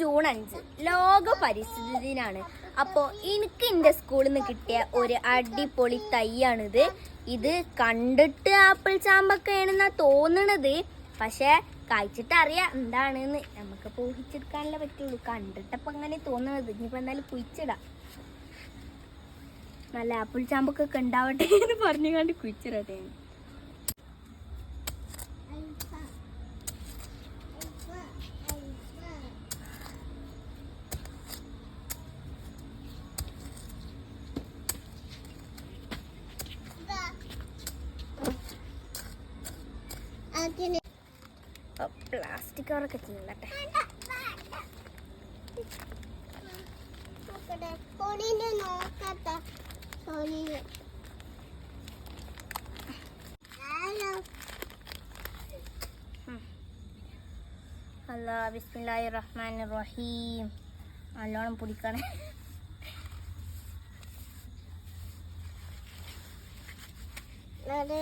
June അഞ്ച്. ലോക പരിസ്ഥിതി ദിനാണ്. അപ്പോൾ എനിക്ക് എന്റെ സ്കൂളിൽ നിന്ന് കിട്ടിയ ഒരു അടിപൊളി തൈയാണിത്. ഇത് കണ്ടിട്ട് ആപ്പിൾ ചാമ്പൊക്കെയാണെന്നാ തോന്നണത്. പക്ഷേ കഴിച്ചിട്ട് അറിയാം എന്താണെന്ന്. നമുക്ക് പൂഹിച്ചെടുക്കാനല്ലേ പറ്റുള്ളൂ. കണ്ടിട്ടപ്പോൾ അങ്ങനെ തോന്നണത്. ഇനിയിപ്പോൾ എന്തായാലും കുഴിച്ചിടാം. നല്ല ആപ്പിൾ ചാമ്പൊക്കെ ഉണ്ടാവട്ടെ എന്ന് പറഞ്ഞു കണ്ട് കുഴിച്ചിടട്ടെ. പ്ലാസ്റ്റിക് കവറൊക്കെ ഹലോ. അല്ല ബിസ്മില്ലാഹി റഹ്മാൻ റഹീം നല്ലോണം പിടിക്കണേ. അത്